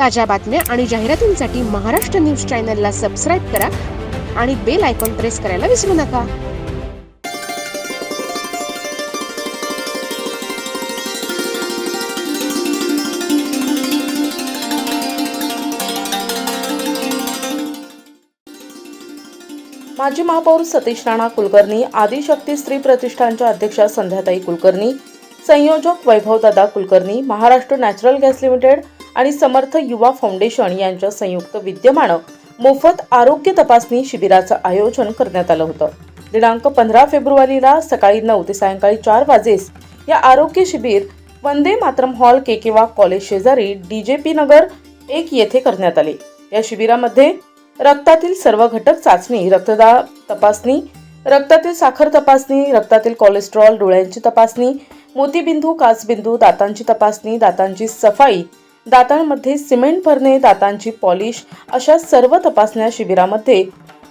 ताज्या बातम्या आणि जाहिरातींसाठी महाराष्ट्र न्यूज चॅनलला सबस्क्राईब करा आणि बेल आयकॉन प्रेस करायला विसरू नका. माजी महापौर सतीश राणा कुलकर्णी आदिशक्ती स्त्री प्रतिष्ठानच्या अध्यक्षा संध्याताई कुलकर्णी संयोजक Vaibhavdada Kulkarni Maharashtra Natural Gas Limited आणि समर्थ युवा फाउंडेशन यांच्या संयुक्त विद्यमानं मोफत आरोग्य तपासणी शिबिराचं आयोजन करण्यात आलं होतं. दिनांक पंधरा फेब्रुवारीला सकाळी नऊ ते सायंकाळी चार वाजेस या आरोग्य शिबिर वंदे मातरम हॉल केकेवा कॉलेज शेजारी डी जे पी नगर एक येथे करण्यात आले. या शिबिरामध्ये रक्तातील सर्व घटक चाचणी रक्तदाब तपासणी रक्तातील साखर तपासणी रक्तातील कोलेस्ट्रॉल डोळ्यांची तपासणी मोतीबिंदू काचबिंदू दातांची तपासणी दातांची सफाई दातांमध्ये सिमेंट भरणे दातांची पॉलिश अशा सर्व तपासण्या शिबिरामध्ये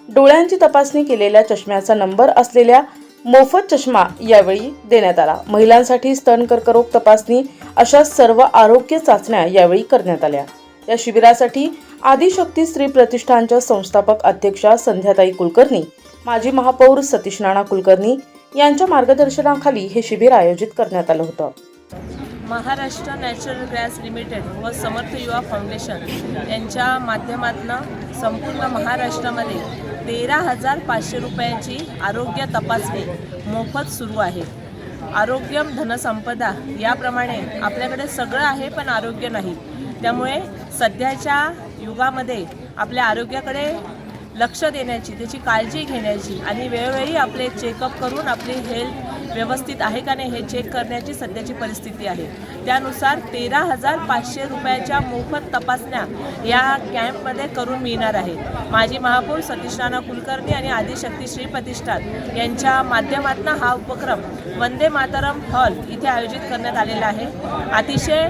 डोळ्यांची तपासणी केलेल्या चष्म्याचा नंबर असलेल्या मोफत चष्मा यावेळी देण्यात आला. महिलांसाठी स्तन कर्करोग तपासणी अशा सर्व आरोग्य चाचण्या यावेळी करण्यात आल्या. या शिबिरासाठी आदिशक्ती स्त्री प्रतिष्ठानच्या संस्थापक अध्यक्षा संध्याताई कुलकर्णी माजी महापौर सतीश नाना कुलकर्णी यांच्या मार्गदर्शनाखाली हे शिबिर आयोजित करण्यात आलं होतं. महाराष्ट्र नॅचरल गॅस लिमिटेड व समर्थ युवा फाउंडेशन यांच्या माध्यमातून संपूर्ण महाराष्ट्रामध्ये तेरा हजार पाचशे रुपयांची आरोग्य तपासणी मोफत सुरू आहे. आरोग्यम धनसंपदा याप्रमाणे आपल्याकडे सगळं आहे पण आरोग्य नाही. त्यामुळे सध्याच्या युगामध्ये आपल्या आरोग्याकडे लक्ष देण्याची त्याची काळजी घेण्याची आणि वेळोवेळी आपले चेकअप करून आपली हेल्थ व्यवस्थित आहे का नाही हे चेक करण्याची सध्याची परिस्थिती आहे. त्यानुसार तेरा हजार पाचशे रुपयाच्या मोफत तपासण्या या कॅम्पमध्ये करून मिळणार आहे. माजी महापौर सतीश राणा कुलकर्णी आणि आदिशक्ती श्री प्रतिष्ठान यांच्या माध्यमातून हा उपक्रम वंदे मातरम हॉल इथे आयोजित करण्यात आलेला आहे. अतिशय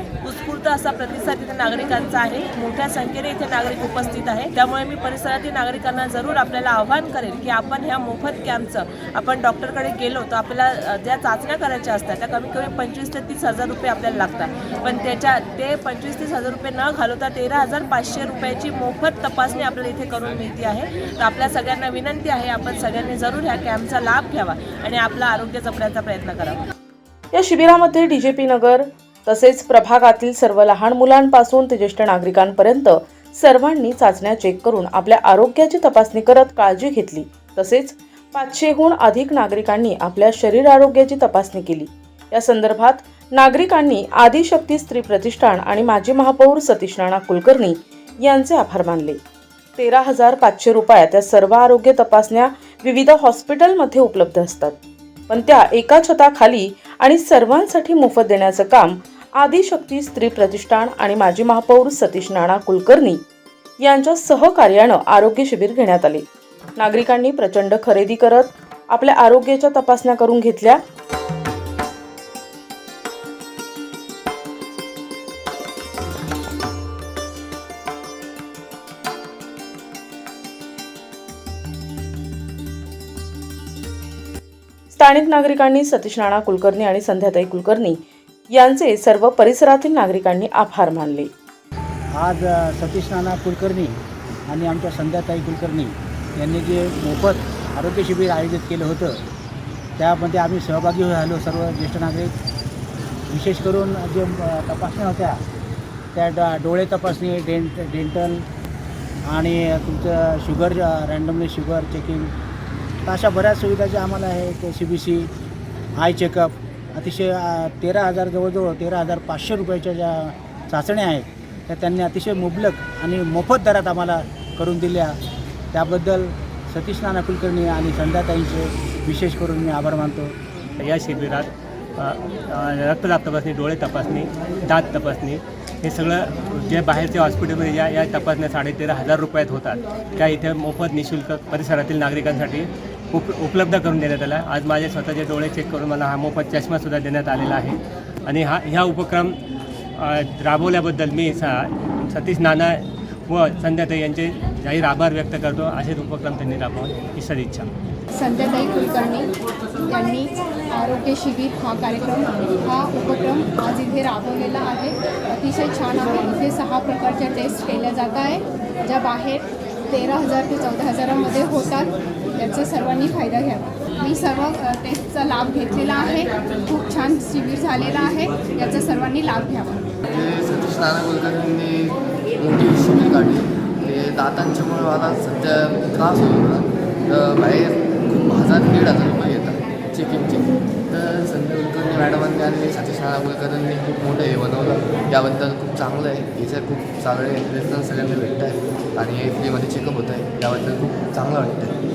उत्स्फूर्त असा प्रतिसाद इथे नागरिकांचा आहे. मोठ्या संख्येने इथे नागरिक उपस्थित आहे. त्यामुळे मी परिसरातील नागरिकांना जरूर आपल्याला आव्हान करेल की आपण ह्या मोफत कॅम्पचं आपण डॉक्टरकडे गेलो तर आपल्याला ज्या चाचण्या करायच्या असतात त्या कमीत कमी पंचवीस ते तीस हजार रुपये आपल्याला लागतात. पण त्याच्या ते पंचवीस तीस हजार रुपये न घालवता तेरा हजार पाचशे रुपयाची मोफत तपासणी आपल्याला इथे करून मिळते आहे. तर आपल्या सगळ्यांना विनंती आहे आपण सगळ्यांनी जरूर ह्या कॅम्पचा लाभ घ्यावा आणि आपलं आरोग्य जपण्याचा प्रयत्न करावा. या शिबिरामध्ये डीजेपी नगर तसेच प्रभागातील सर्व लहान मुलांपासून ते ज्येष्ठ नागरिकांपर्यंत सर्वांनी चाचण्या चेक करून आपल्या आरोग्याची तपासणी करत काळजी घेतली. तसेच पाचशेहून अधिक नागरिकांनी आपल्या शरीर आरोग्याची तपासणी केली. या संदर्भात नागरिकांनी आदिशक्ती स्त्री प्रतिष्ठान आणि माजी महापौर सतीश राणा कुलकर्णी यांचे आभार मानले. तेरा हजार पाचशे रुपयात या सर्व आरोग्य तपासण्या विविध हॉस्पिटलमध्ये उपलब्ध असतात. पण त्या एका छताखाली आणि सर्वांसाठी मोफत देण्याचं काम आदिशक्ती स्त्री प्रतिष्ठान आणि माजी महापौर सतीश नाना कुलकर्णी यांच्या सहकार्यानं आरोग्य शिबिर घेण्यात आले. नागरिकांनी प्रचंड खरेदी करत आपल्या आरोग्याच्या तपासण्या करून घेतल्या. स्थानिक नागरिकांनी सतीश नाना कुलकर्णी आणि संध्याताई कुलकर्णी यांचे सर्व परिसरातील नागरिकांनी आभार मानले. आज सतीश नाना कुलकर्णी आणि आमच्या संध्याताई कुलकर्णी यांनी जे मोफत आरोग्य शिबिर आयोजित केलं होतं त्यामध्ये आम्ही सहभागी झालो सर्व ज्येष्ठ नागरिक. विशेष करून जे तपासण्या होत्या त्या डा डोळे तपासणी डेंट डेंटल आणि तुमचं शुगर रँडमली शुगर चेकिंग अशा बऱ्याच सुविधा ज्या आम्हाला आहेत C B C I checkup अतिशय तेरा हजार जवळजवळ तेरा हजार पाचशे रुपयाच्या ज्या चाचण्या आहेत त्या त्यांनी अतिशय मुबलक आणि मोफत दरात आम्हाला करून दिल्या. त्याबद्दल सतीश नाना कुलकर्णी आणि संध्याताईंचे विशेष करून मी आभार मानतो. या शिबिरात रक्तदाब तपासणी डोळे तपासणी दात तपासणी हे सगळं जे बाहेरच्या हॉस्पिटलमध्ये या या तपासण्या साडेतेरा हजार रुपयात होतात. त्या इथे मोफत निशुल्क परिसरातील नागरिकांसाठी उप उपलब्ध करून देण्यात आला. आज माझे स्वतःचे डोळे चेक करून मला हा मोफत चष्मासुद्धा देण्यात आलेला आहे. आणि हा ह्या उपक्रम राबवल्याबद्दल मी सा सतीश नाना व संध्याताई यांचे जाहीर आभार व्यक्त करतो. असेच उपक्रम त्यांनी राबवून ही सदिच्छा. संध्याताई कुलकर्णी यांनी आरोग्य शिबिर हा कार्यक्रम हा उपक्रम आज इथे राबवलेला आहे. अतिशय छान आहे. इथे सहा प्रकारच्या टेस्ट केल्या जात आहे. ज्या बाहेर तेरा हजार ते चौदा हजारामध्ये होतात. याचा सर्वांनी फायदा घ्यावा. मी सर्व टेस्टचा लाभ घेतलेला आहे. खूप छान शिबिर झालेला आहे. याचा सर्वांनी लाभ घ्यावा. सतीश नाना कुलकर्णींनी मोठी शिबिर काढली. ते दातांच्यामुळे मला सध्या त्रास होतो बाहेर खूप हजार दीड हजार रुपये येतात चेकिंगचे तर संजय कुलकर्णी मॅडमांनी आणि सतीश शाळा कुलकर्णींनी खूप मोठं हे बनवलं. याबद्दल खूप चांगलं आहे. याचे खूप चांगले रेफरन्स सगळ्यांना भेटत आहे आणि फ्रीमध्ये चेकअप होत आहे याबद्दल खूप चांगलं वाटतं आहे